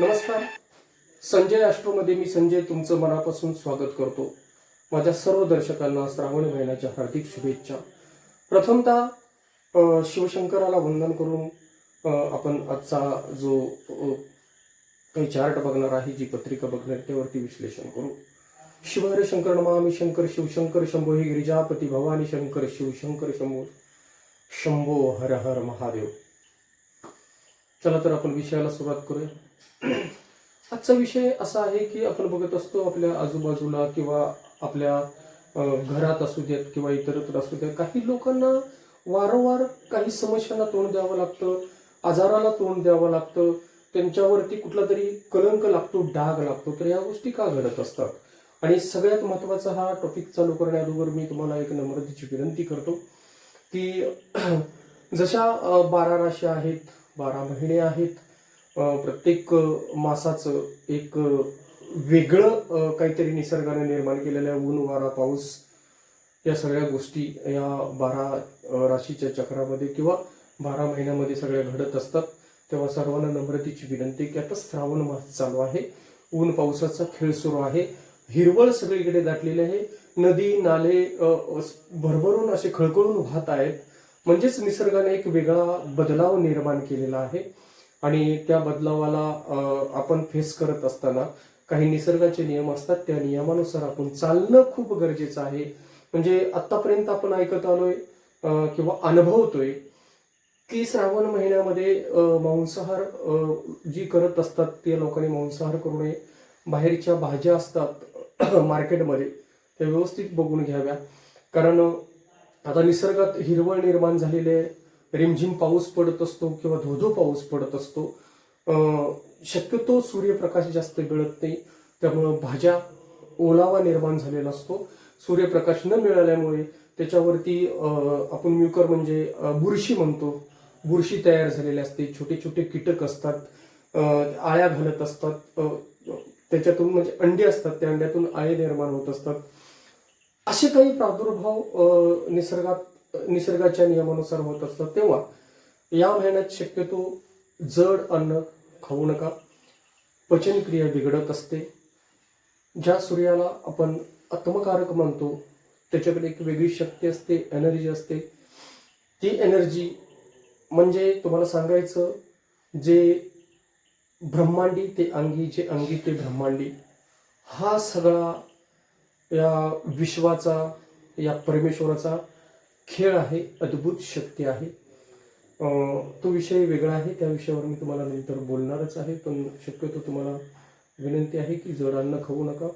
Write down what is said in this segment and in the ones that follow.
नमस्कार. संजय अष्टोमध्ये मी संजय तुमचं मनापासून स्वागत करतो. माझ्या सर्व दर्शकांना श्रावण महिन्याच्या हार्दिक शुभेच्छा. प्रथमतः शिवशंकराला वंदन करून आपण आजचा जो काही चार्ट बघणार आहे जी पत्रिका बघणार त्यावरती विश्लेषण करू. शिवहर शंकर नमामी शंकर शिवशंकर शंभो हे गिरिजापती भवानी शंकर शिवशंकर शंभो शंभो हर हर महादेव. चला तर आपण विषयाला सुरुवात करूया. आजचा विषय असा आहे की आपण बघत असतो आपल्या आजूबाजूला किंवा आपल्या घरात असू देत किंवा इतरत्र असू देत काही लोकांना वारंवार काही समस्यांना तोंड द्यावं लागतं आजाराला तोंड द्यावं लागतं त्यांच्यावरती कुठला तरी कलंक लागतो डाग लागतो. तर या गोष्टी का घडत असतात? आणि सगळ्यात महत्त्वाचा हा टॉपिक चालू करण्याअगोदर मी तुम्हाला एक नम्रतेची विनंती करतो की जशा बारा राशी आहेत बारा महिने आहेत प्रत्येक मासाचं एक वेगळं काहीतरी निसर्गाने निर्माण केलेलं आहे. ऊन वारा पाऊस या सगळ्या गोष्टी या बारा राशीच्या चक्रामध्ये किंवा बारा महिन्यामध्ये सगळ्या घडत असतात. तेव्हा सर्वांना नम्रतेची विनंती की आता श्रावण मास चालू आहे. ऊन पावसाचा खेळ सुरू आहे. हिरवळ सगळीकडे दाटलेली आहे. नदी नाले भरभरून असे खळखळून वाहत आहेत. म्हणजेच निसर्गाने एक वेगळा बदलाव निर्माण केलेला आहे. आणि त्या बदलावाला आपण फेस करत असताना काही निसर्गाचे नियम असतात. त्या नियमानुसार आपण चालणं खूप गरजेचं आहे. म्हणजे आतापर्यंत आपण ऐकत आलोय किंवा अनुभवतोय की श्रावण महिन्यामध्ये मांसाहार जी करत असतात त्या लोकांनी मांसाहार करू नये. बाहेरच्या भाज्या असतात मार्केटमध्ये त्या व्यवस्थित बघून घ्याव्या. कारण आता निसर्गात हिरवळ निर्माण झालेली आहे. रिमझिम पाऊस पडत असतो किंवा धोधो पाऊस पडत असतो शक्यतो सूर्यप्रकाश जास्त मिळत नाही. त्यामुळं भाज्या ओलावा निर्माण झालेला असतो. सूर्यप्रकाश न मिळाल्यामुळे त्याच्यावरती आपण म्युकर म्हणजे बुरशी म्हणतो. बुरशी तयार झालेली असते. छोटे छोटे कीटक असतात. आळ्या घालत असतात. त्याच्यातून म्हणजे अंडी असतात. त्या अंड्यातून आळे निर्माण होत असतात. असे काही प्रादुर्भाव निसर्गात निसर्गाच्या नियमानुसार होत असतात तेव्हा या महिन्यात शक्यतो जड अन्न खाऊ नका. पचनक्रिया बिघडत असते. ज्या सूर्याला आपण आत्मकारक म्हणतो त्याच्याकडे एक वेगळी शक्ती असते एनर्जी असते. ती एनर्जी म्हणजे तुम्हाला सांगायचं जे ब्रह्मांडी ते अंगी जे अंगी ते ब्रह्मांडी हा सगळा या विश्वाचा या परमेश्वराचा खेळ आहे अद्भुत शक्ती आहे. तो विषय वेगळा आहे त्या विषयावर मी तुम्हाला नंतर बोलणारच आहे पण शक्यतो तुम्हाला विनंती आहे की जड अन्न खाऊ नका.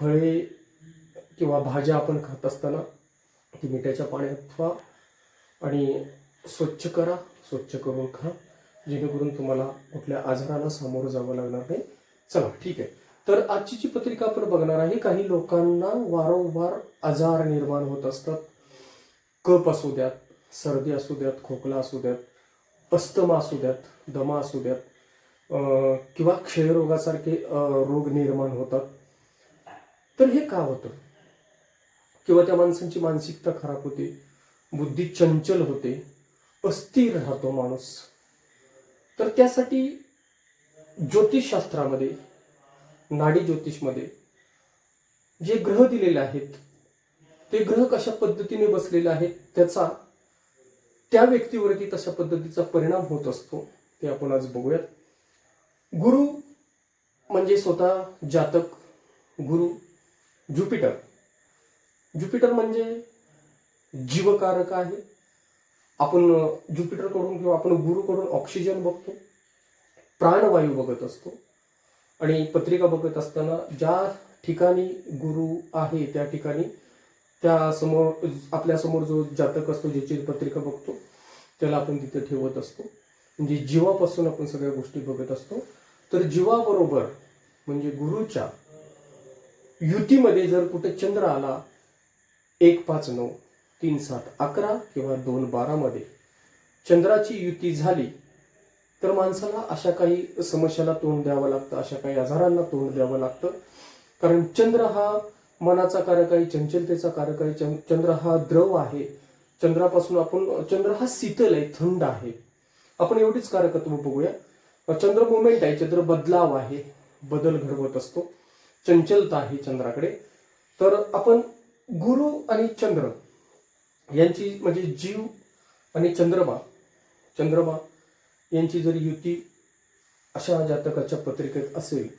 फळे किंवा भाज्या आपण खात असताना ती मिठाच्या पाण्यात ठेवा आणि स्वच्छ करा स्वच्छ करून खा जेणेकरून तुम्हाला कुठल्या आजाराला सामोरं जावं लागणार नाही. चला ठीक आहे. तर आजची जी पत्रिका आपण बघणार आहे काही लोकांना वारंवार आजार निर्माण होत असतात. कप असू द्यात सर्दी असू द्यात खोकला असू द्यात अस्तमा असू द्यात दमा असू द्यात किंवा क्षयरोगासारखे रोग निर्माण होतात. तर हे का होतं? किंवा त्या माणसांची मानसिकता खराब होते बुद्धी चंचल होते अस्थिर राहतो माणूस. तर त्यासाठी ज्योतिषशास्त्रामध्ये नाडी ज्योतिषमध्ये जे ग्रह दिलेले आहेत ते ग्रह कशा पद्धतीने बसलेले आहेत त्याचा त्या व्यक्तीवरती तशा पद्धतीचा परिणाम होत असतो ते आपण आज बघूयात. गुरु म्हणजे स्वतः जातक गुरु ज्युपिटर. ज्युपिटर म्हणजे जीवकारक आहे. आपण ज्युपिटरकडून किंवा आपण गुरुकडून ऑक्सिजन बघतो प्राणवायू बघत असतो. आणि पत्रिका बघत असताना ज्या ठिकाणी गुरु आहे त्या ठिकाणी त्या समोर आपल्यासमोर जो जातक असतो ज्याची पत्रिका बघतो त्याला आपण तिथे ठेवत असतो. म्हणजे जीवापासून आपण सगळ्या गोष्टी बघत असतो. तर जीवाबरोबर म्हणजे गुरुच्या युतीमध्ये जर कुठे चंद्र आला एक पाच नऊ तीन सात अकरा किंवा दोन बारामध्ये चंद्राची युती झाली तर माणसाला अशा काही समस्याला तोंड द्यावं लागतं अशा काही आजारांना तोंड द्यावं लागतं. कारण चंद्र हा मनाचा कारक आहे चंचलतेचा कारक आहे चं- चंद्र हा द्रव आहे. चंद्रापासून आपण चंद्र हा शीतल आहे थंड आहे. आपण एवढीच कारकत्व बघूया. चंद्र मुवमेंट आहे चंद्र बदलाव आहे बदल घडवत असतो. चंचलता आहे चंद्राकडे. तर आपण गुरु आणि चंद्र यांची म्हणजे जीव आणि चंद्रमा चंद्रमा यांची जर युती अशा जातकाच्या पत्रिकेत असेल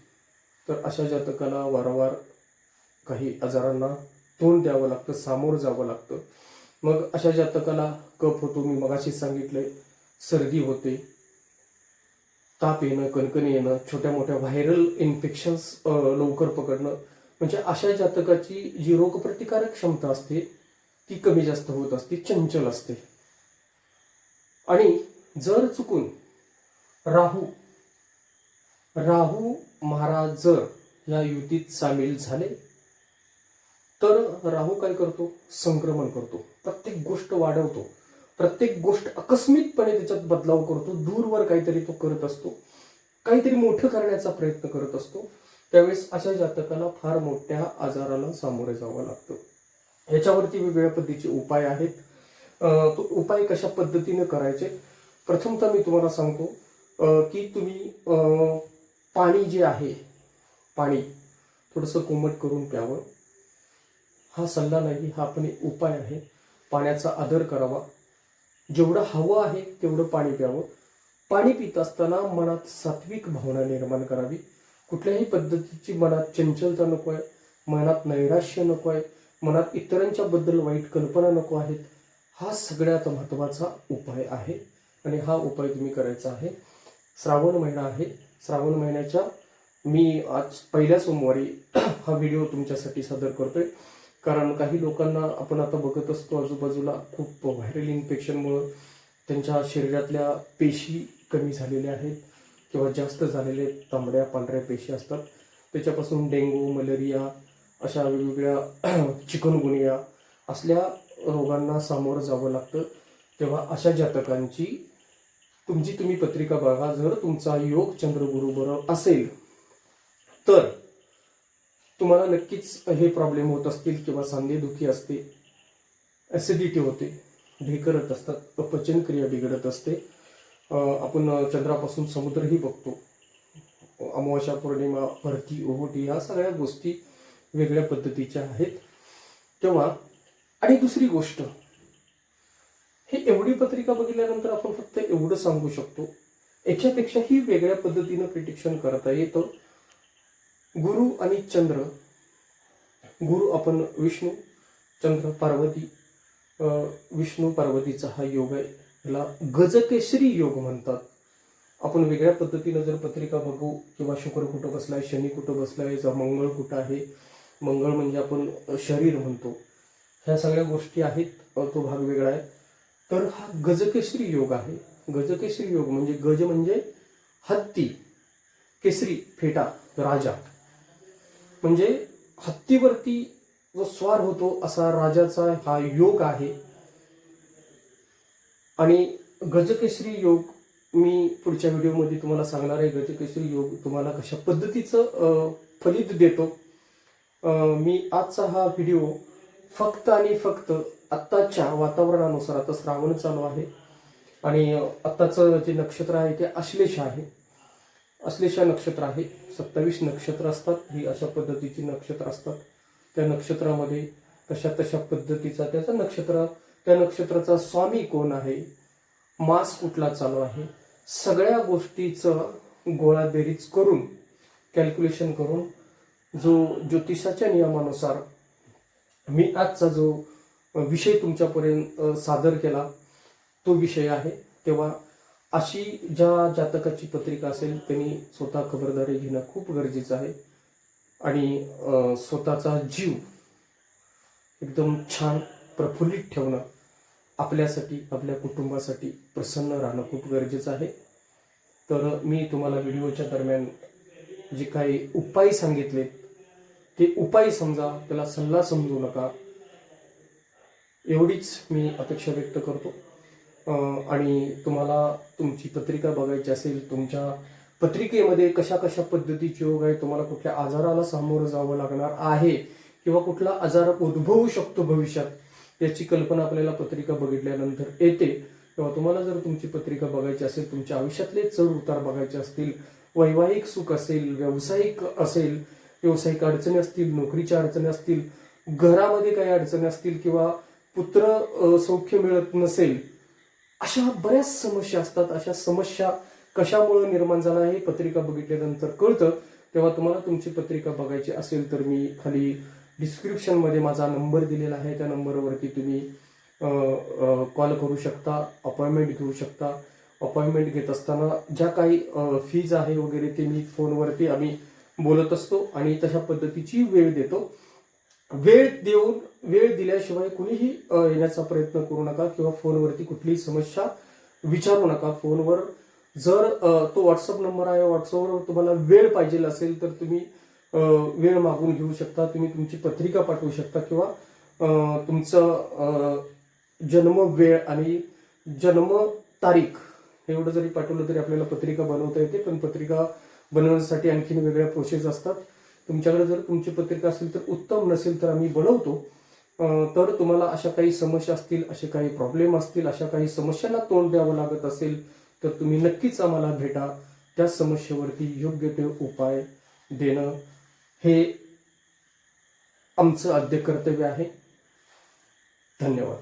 तर अशा जातकाला वारंवार काही आजारांना तोंड द्यावं लागतं सामोरं जावं लागतं. मग अशा जातकाला कफ होतो मी मगाशी सांगितलंय सर्दी होते ताप येणं कणकणी येणं छोट्या मोठ्या व्हायरल इन्फेक्शन्स लवकर पकडणं म्हणजे अशा जातकाची जी रोगप्रतिकारक क्षमता असते ती कमी जास्त होत असते चंचल असते. आणि जर चुकून राहू राहू महाराज जर या युतीत सामील झाले तर राहू काय करतो? संक्रमण करतो. प्रत्येक गोष्ट वाढवतो. प्रत्येक गोष्ट आकस्मिकपणे त्याच्यात बदलाव करतो. दूरवर काहीतरी तो करत असतो. काहीतरी मोठं करण्याचा प्रयत्न करत असतो. त्यावेळेस अशा जातकाला फार मोठ्या आजाराला सामोरे जावं लागतं. याच्यावरती वेगवेगळ्या पद्धतीचे उपाय आहेत. तो उपाय कशा पद्धतीने करायचे? प्रथमतः मी तुम्हाला सांगतो की तुम्ही पाणी जे आहे पाणी थोडंसं कोमट करून प्यावं. हा सल्ला नाही हा आपण एक उपाय आहे. पाण्याचा आदर करावा. जेवढं हवं आहे तेवढं पाणी प्यावं. पाणी पित असताना मनात सात्विक भावना निर्माण करावी. कुठल्याही पद्धतीची मनात चंचलता नको आहे. मनात नैराश्य नको आहे. मनात इतरांच्या बद्दल वाईट कल्पना नको आहेत. हा सगळ्यात महत्त्वाचा उपाय आहे. आणि हा उपाय तुम्ही करायचा आहे. श्रावण महिना आहे. श्रावण महिन्याच्या मी आज पहिल्या सोमवारी हा व्हिडिओ तुमच्यासाठी सादर करतोय. कारण काही लोकांना आपण आता बघत असतो आजूबाजूला खूप व्हायरल इन्फेक्शनमुळं त्यांच्या शरीरातल्या पेशी कमी झालेल्या आहेत किंवा जास्त झालेले तांबड्या पांढऱ्या पेशी असतात. त्याच्यापासून डेंगू मलेरिया अशा वेगवेगळ्या चिकनगुनिया असल्या रोगांना सामोरं जावं लागतं. तेव्हा अशा जातकांची तुमची तुम्ही पत्रिका बघा. जर तुमचा योग चंद्रगुरु बरोबर असेल तर तुम्हाला नक्कीच हे प्रॉब्लेम होत असतील किंवा सांधेदुखी असते ॲसिडिटी होते ढेकरत असतात पचनक्रिया बिघडत असते. आपण चंद्रापासून समुद्रही बघतो. अमावस्या पौर्णिमा भरती ओहोटी ह्या सगळ्या गोष्टी वेगळ्या पद्धतीच्या आहेत. तेव्हा आणि दुसरी गोष्ट हे एवढी पत्रिका बघितल्यानंतर आपण फक्त एवढं सांगू शकतो याच्यापेक्षाही वेगळ्या पद्धतीनं प्रिटिक्षण करता येतं. गुरु आणि चंद्र गुरु आपण विष्णू चंद्र पार्वती विष्णू पार्वतीचा हा योग आहे. याला गजकेसरी योग म्हणतात. आपण वेगळ्या पद्धतीनं जर पत्रिका बघू किंवा शुक्र कुठं बसलाय शनी कुठं बसलाय जा मंगळ कुठं आहे मंगळ म्हणजे आपण शरीर म्हणतो. ह्या सगळ्या गोष्टी आहेत तो भाग वेगळा आहे. तर हा गजकेसरी योग आहे. गजकेसरी योग म्हणजे गज म्हणजे हत्ती केसरी फेटा राजा. म्हणजे हत्तीवरती जो स्वार होतो असा राजाचा हा योग आहे. आणि गजकेसरी योग मी पुढच्या व्हिडिओमध्ये तुम्हाला सांगणार आहे. गजकेसरी योग तुम्हाला कशा पद्धतीचं फलित देतो. मी आजचा हा व्हिडिओ फक्त आणि फक्त आत्ताच्या वातावरणानुसार आता श्रावण चालू आहे. आणि आत्ताचं जे नक्षत्र आहे ते अश्लेष आहे. अश्लेषा नक्षत्र आहे. सत्तावीस नक्षत्र असतात. ही अशा पद्धतीची नक्षत्र असतात. त्या नक्षत्रामध्ये तशा तशा पद्धतीचा त्याचा नक्षत्र त्या नक्षत्राचा स्वामी कोण आहे? मास कुठला चालू आहे? सगळ्या गोष्टीचं गोळाबेरीज करून कॅल्क्युलेशन करून जो ज्योतिषाच्या नियमानुसार मी आजचा जो विषय तुमच्यापर्यंत सादर केला तो विषय आहे. तेव्हा अशी ज्या जातकाची पत्रिका असेल त्यांनी स्वतः खबरदारी घेणं खूप गरजेचं आहे. आणि स्वतःचा जीव एकदम छान प्रफुल्लित ठेवणं आपल्यासाठी आपल्या कुटुंबासाठी प्रसन्न राहणं खूप गरजेचं आहे. तर मी तुम्हाला व्हिडिओच्या दरम्यान जे काही उपाय सांगितलेत ते उपाय समजा त्याला सल्ला समजू नका एवढीच मी अपेक्षा व्यक्त करतो. आणि तुम्हाला तुमची पत्रिका बघायची असेल तुमच्या पत्रिकेमध्ये कशा कशा पद्धतीचे योग आहे तुम्हाला कुठल्या आजाराला सामोरं जावं लागणार आहे किंवा कुठला आजार उद्भवू शकतो भविष्यात याची कल्पना आपल्याला पत्रिका बघितल्यानंतर येते. किंवा तुम्हाला जर तुमची पत्रिका बघायची असेल तुमच्या आयुष्यातले चढ उतार बघायचे असतील वैवाहिक सुख असेल व्यावसायिक असेल व्यावसायिक अडचणी असतील नोकरीच्या अडचणी असतील घरामध्ये काही अडचणी असतील किंवा पुत्र सौख्य मिळत नसेल अशा बऱ्याच समस्या असतात. अशा समस्या कशामुळे निर्माण झाला हे पत्रिका बघितल्यानंतर कळतं. तेव्हा तुम्हाला तुमची पत्रिका बघायची असेल तर मी खाली डिस्क्रिप्शनमध्ये माझा नंबर दिलेला आहे. त्या नंबरवरती तुम्ही कॉल करू शकता अपॉइंटमेंट घेऊ शकता. अपॉइंटमेंट घेत असताना ज्या काही फीज आहे वगैरे ते मी फोनवरती आम्ही बोलत असतो आणि तशा पद्धतीची वेळ देतो. वेळ देऊन वेळ दिल्याशिवाय कुणीही येण्याचा प्रयत्न करू नका किंवा फोनवरती कुठलीही समस्या विचारू नका. फोनवर जर तो व्हॉट्सअप नंबर आहे व्हॉट्सअपवर तुम्हाला वेळ पाहिजे असेल तर तुम्ही वेळ मागून घेऊ शकता. तुम्ही तुमची पत्रिका पाठवू शकता किंवा तुमचं जन्म वेळ आणि जन्म तारीख एवढं जरी पाठवलं तरी आपल्याला पत्रिका बनवता येते पण पत्रिका बनवण्यासाठी आणखीन वेगळ्या प्रोसेस असतात. तुमच्याकडे जर तुमची पत्रिका असेल तर उत्तम नसेल तर आम्ही बनवतो. तर तुम्हाला अशा काही समस्या असतील असे काही प्रॉब्लेम असतील अशा काही समस्यांना तोंड द्यावं लागत असेल तर तुम्ही नक्कीच आम्हाला भेटा. त्या समस्येवरती योग्य ते उपाय देणं हे आमचं आद्य कर्तव्य आहे. धन्यवाद.